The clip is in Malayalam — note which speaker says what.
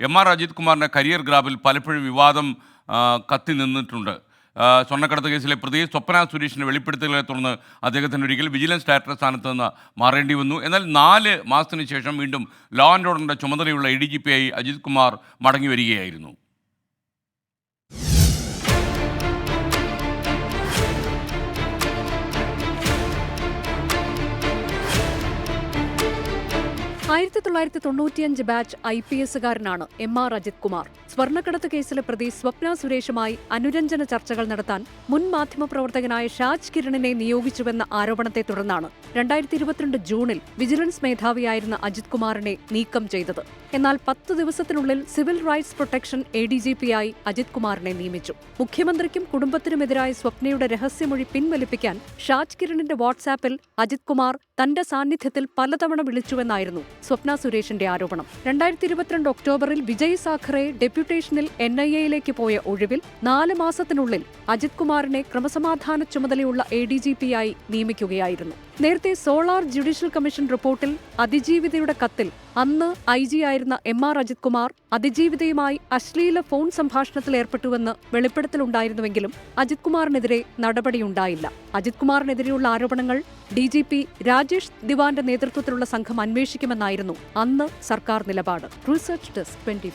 Speaker 1: എം ആർ അജിത് കുമാറിന്റെ കരിയർ ഗ്രാഫിൽ പലപ്പോഴും വിവാദം കത്തി നിന്നിട്ടുണ്ട്. സ്വർണക്കടത്ത് കേസിലെ പ്രതി സ്വപ്ന സുരേഷിന്റെ വെളിപ്പെടുത്തലുകളെ തുടർന്ന് അദ്ദേഹത്തിന് ഒരിക്കൽ വിജിലൻസ് ഡയറക്ടർ സ്ഥാനത്ത് നിന്ന് മാറേണ്ടി വന്നു. എന്നാൽ നാല് മാസത്തിന് ശേഷം വീണ്ടും ലോ ആൻഡ് ഓർഡറിന്റെ ചുമതലയുള്ള എ ഡി ജി പി ആയി അജിത് കുമാർ മടങ്ങി വരികയായിരുന്നു.
Speaker 2: ആയിരത്തി തൊള്ളായിരത്തി തൊണ്ണൂറ്റിയഞ്ച് ബാച്ച് ഐ പി എസുകാരനാണ് എം ആർ അജിത് കുമാർ. സ്വർണക്കടത്ത് കേസിലെ പ്രതി സ്വപ്ന സുരേഷുമായി അനുരഞ്ജന ചർച്ചകൾ നടത്താൻ മുൻ മാധ്യമപ്രവർത്തകനായ ഷാജ് കിരണിനെ നിയോഗിച്ചുവെന്ന ആരോപണത്തെ തുടർന്നാണ് രണ്ടായിരത്തി ഇരുപത്തിരണ്ട് ജൂണിൽ വിജിലൻസ് മേധാവിയായിരുന്ന അജിത് കുമാറിനെ നീക്കം ചെയ്തത്. എന്നാൽ പത്ത് ദിവസത്തിനുള്ളിൽ civil rights protection A D G പിയായി Ajith കുമാറിനെ നിയമിച്ചു. മുഖ്യമന്ത്രിക്കും കുടുംബത്തിനുമെതിരായ സ്വപ്നയുടെ രഹസ്യമൊഴി പിൻവലിപ്പിക്കാൻ ഷാജ് കിരണിന്റെ വാട്സാപ്പിൽ അജിത് കുമാർ തന്റെ സാന്നിധ്യത്തിൽ പലതവണ വിളിച്ചുവെന്നായിരുന്നു സ്വപ്ന സുരേഷിന്റെ ആരോപണം. രണ്ടായിരത്തി ഇരുപത്തിരണ്ട് ഒക്ടോബറിൽ വിജയ് സാഖറെ ഡെപ്യൂട്ടേഷനിൽ എൻ ഐ എയിലേക്ക് പോയ ഒഴിവിൽ നാല് മാസത്തിനുള്ളിൽ അജിത് കുമാറിനെ ക്രമസമാധാന ചുമതലയുള്ള എ ഡി ജി പിയായി നിയമിക്കുകയായിരുന്നു. നേരത്തെ സോളാർ ജുഡീഷ്യൽ കമ്മീഷൻ റിപ്പോർട്ടിൽ അതിജീവിതയുടെ കത്തിൽ അന്ന് ഐ ജി ആയിരുന്ന എം ആർ അജിത് കുമാർ അതിജീവിതയുമായി അശ്ലീല ഫോൺ സംഭാഷണത്തിൽ ഏർപ്പെട്ടുവെന്ന് വെളിപ്പെടുത്തലുണ്ടായിരുന്നുവെങ്കിലും അജിത് കുമാറിനെതിരെ നടപടിയുണ്ടായില്ല. അജിത് കുമാറിനെതിരെയുള്ള ആരോപണങ്ങൾ ഡി ജി പി രാജേഷ് ദിവാന്റെ നേതൃത്വത്തിലുള്ള സംഘം അന്വേഷിക്കുമെന്നായിരുന്നു അന്ന് സർക്കാർ നിലപാട്. Research desk twenty